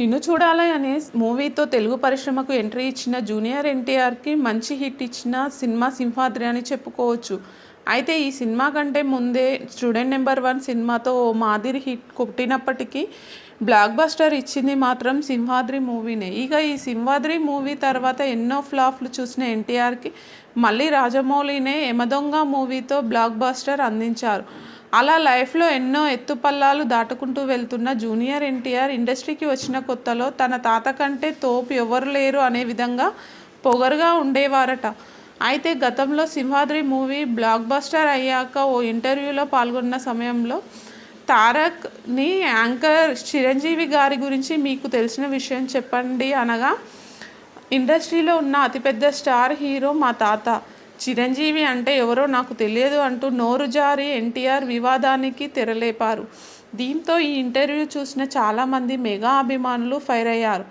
నిన్ను చూడాలి అనే మూవీతో తెలుగు పరిశ్రమకు ఎంట్రీ ఇచ్చిన జూనియర్ ఎన్టీఆర్కి మంచి హిట్ ఇచ్చిన సినిమా సింహాద్రి అని చెప్పుకోవచ్చు. అయితే ఈ సినిమా కంటే ముందే స్టూడెంట్ నెంబర్ వన్ సినిమాతో ఓ మాదిరి హిట్ కొట్టినప్పటికీ బ్లాక్ బస్టర్ ఇచ్చింది మాత్రం సింహాద్రి మూవీనే. ఇక ఈ సింహాద్రి మూవీ తర్వాత ఎన్నో ఫ్లాప్లు చూసిన ఎన్టీఆర్కి మళ్ళీ రాజమౌళినే యమదొంగ మూవీతో బ్లాక్ బస్టర్ అందించారు. అలా లైఫ్లో ఎన్నో ఎత్తుపల్లాలు దాటుకుంటూ వెళ్తున్న జూనియర్ ఎన్టీఆర్ ఇండస్ట్రీకి వచ్చిన కొత్తలో తన తాత కంటే తోపు ఎవరు లేరు అనే విధంగా పొగరుగా ఉండేవారట. అయితే గతంలో సింహాద్రి మూవీ బ్లాక్ బస్టర్ అయ్యాక ఓ ఇంటర్వ్యూలో పాల్గొన్న సమయంలో తారక్ని యాంకర్ చిరంజీవి గారి గురించి మీకు తెలిసిన విషయం చెప్పండి అనగా ఇండస్ట్రీలో ఉన్న అతిపెద్ద స్టార్ హీరో మా తాత. చిరంజీవి అంటే ఎవరో నాకు తెలియదు అంటూ నోరు జారి ఎన్టీఆర్ వివాదానికి తెరలేపారు. దీంతో ఈ ఇంటర్వ్యూ చూసిన చాలామంది మెగా అభిమానులు ఫైర్ అయ్యారు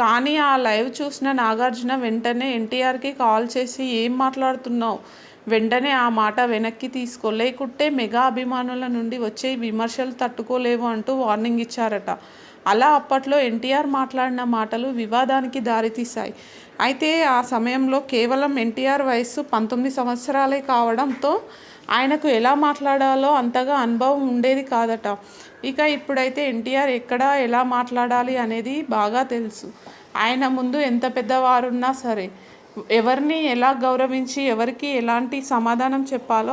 కానీ ఆ లైవ్ చూసిన నాగార్జున వెంటనే ఎన్టీఆర్కి కాల్ చేసి ఏం మాట్లాడుతున్నావు? వెంటనే ఆ మాట వెనక్కి తీసుకో. లేకుంటే మెగా అభిమానుల నుండి వచ్చే విమర్శలు తట్టుకోలేవు అంటూ వార్నింగ్ ఇచ్చారట. అలా అప్పట్లో ఎన్టీఆర్ మాట్లాడిన మాటలు వివాదానికి దారితీశాయి. అయితే ఆ సమయంలో కేవలం ఎన్టీఆర్ వయస్సు పంతొమ్మిది సంవత్సరాలే కావడంతో ఆయనకు ఎలా మాట్లాడాలో అంతగా అనుభవం ఉండేది కాదట. ఇక ఇప్పుడైతే ఎన్టీఆర్ ఎక్కడ ఎలా మాట్లాడాలి అనేది బాగా తెలుసు. ఆయన ముందు ఎంత పెద్దవారున్నా సరే ఎవరిని ఎలా గౌరవించి ఎవరికి ఎలాంటి సమాధానం చెప్పాలో